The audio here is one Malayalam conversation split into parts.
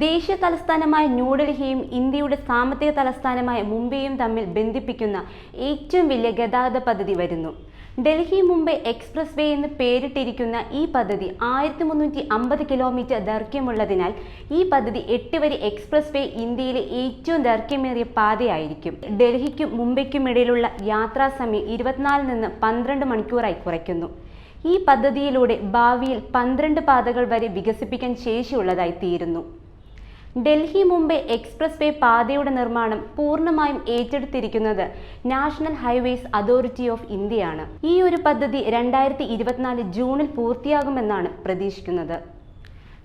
ദേശീയ തലസ്ഥാനമായ ന്യൂഡൽഹിയും ഇന്ത്യയുടെ സാമ്പത്തിക തലസ്ഥാനമായ മുംബൈയും തമ്മിൽ ബന്ധിപ്പിക്കുന്ന ഏറ്റവും വലിയ ഗതാഗത പദ്ധതി വരുന്നു. ഡൽഹി മുംബൈ എക്സ്പ്രസ് വേ എന്ന് പേരിട്ടിരിക്കുന്ന ഈ പദ്ധതി ആയിരത്തി മുന്നൂറ്റി അമ്പത് കിലോമീറ്റർ ദൈർഘ്യമുള്ളതിനാൽ ഈ പദ്ധതി എട്ട് വരി എക്സ്പ്രസ് വേ ഇന്ത്യയിലെ ഏറ്റവും ദൈർഘ്യമേറിയ പാതയായിരിക്കും. ഡൽഹിക്കും മുംബൈക്കും ഇടയിലുള്ള യാത്രാ സമയം ഇരുപത്തിനാലിൽ നിന്ന് പന്ത്രണ്ട് മണിക്കൂറായി കുറയ്ക്കുന്നു. ഈ പദ്ധതിയിലൂടെ ഭാവിയിൽ പന്ത്രണ്ട് പാതകൾ വരെ വികസിപ്പിക്കാൻ ശേഷിയുള്ളതായി തീരുന്നു. ഡൽഹി മുംബൈ എക്സ്പ്രസ് വേ പാതയുടെ നിർമ്മാണം പൂർണമായും ഏറ്റെടുത്തിരിക്കുന്നത് നാഷണൽ ഹൈവേസ് അതോറിറ്റി ഓഫ് ഇന്ത്യയാണ്. ഈ ഒരു പദ്ധതി രണ്ടായിരത്തി ഇരുപത്തിനാല് ജൂണിൽ പൂർത്തിയാകുമെന്നാണ് പ്രതീക്ഷിക്കുന്നത്.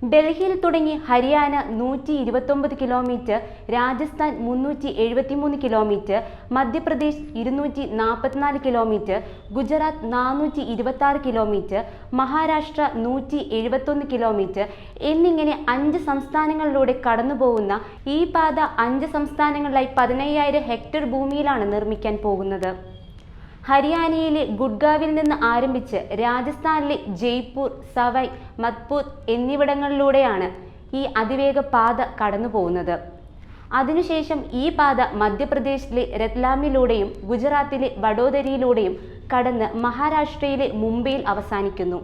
ഡൽഹിയിൽ തുടങ്ങി ഹരിയാന നൂറ്റി ഇരുപത്തൊമ്പത് കിലോമീറ്റർ രാജസ്ഥാൻ മുന്നൂറ്റി എഴുപത്തിമൂന്ന് കിലോമീറ്റർ മധ്യപ്രദേശ് ഇരുന്നൂറ്റി നാൽപ്പത്തിനാല് കിലോമീറ്റർ ഗുജറാത്ത് നാനൂറ്റി ഇരുപത്തി കിലോമീറ്റർ മഹാരാഷ്ട്ര നൂറ്റി എഴുപത്തൊന്ന് കിലോമീറ്റർ എന്നിങ്ങനെ അഞ്ച് സംസ്ഥാനങ്ങളിലൂടെ കടന്നുപോകുന്ന ഈ പാത അഞ്ച് സംസ്ഥാനങ്ങളിലായി പതിനയ്യായിരം ഹെക്ടർ ഭൂമിയിലാണ് നിർമ്മിക്കാൻ പോകുന്നത്. ഹരിയാനയിലെ ഗുഡ്ഗാവിൽ നിന്ന് ആരംഭിച്ച് രാജസ്ഥാനിലെ ജയ്പൂർ സവൈ മത്പൂർ എന്നിവിടങ്ങളിലൂടെയാണ് ഈ അതിവേഗ പാത കടന്നു പോകുന്നത്. അതിനുശേഷം ഈ പാത മധ്യപ്രദേശിലെ രത്ലാമിലൂടെയും ഗുജറാത്തിലെ വഡോദരയിലൂടെയും കടന്ന് മഹാരാഷ്ട്രയിലെ മുംബൈയിൽ അവസാനിക്കുന്നു.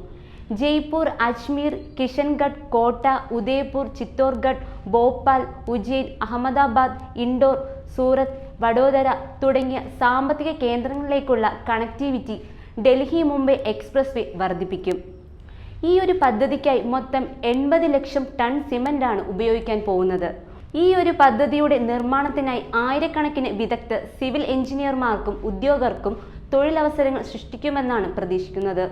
ജയ്പൂർ അജ്മീർ കിഷൻഗഡ് കോട്ട ഉദയ്പൂർ ചിത്തോർഗഡ് ഭോപ്പാൽ ഉജ്ജയിൻ അഹമ്മദാബാദ് ഇൻഡോർ സൂറത്ത് വഡോദര തുടങ്ങിയ സാമ്പത്തിക കേന്ദ്രങ്ങളിലേക്കുള്ള connectivity Delhi Mumbai expressway വർദ്ധിപ്പിക്കും. ഈ ഒരു പദ്ധതിക്കായി മൊത്തം എൺപത് ലക്ഷം ടൺ സിമന്റാണ് ഉപയോഗിക്കാൻ പോകുന്നത്. ഈ ഒരു പദ്ധതിയുടെ നിർമ്മാണത്തിനായി ആയിരക്കണക്കിന് വിദഗ്ധ സിവിൽ എഞ്ചിനീയർമാർക്കും ഉദ്യോഗർക്കും തൊഴിലവസരങ്ങൾ സൃഷ്ടിക്കുമെന്നാണ് പ്രതീക്ഷിക്കുന്നത്.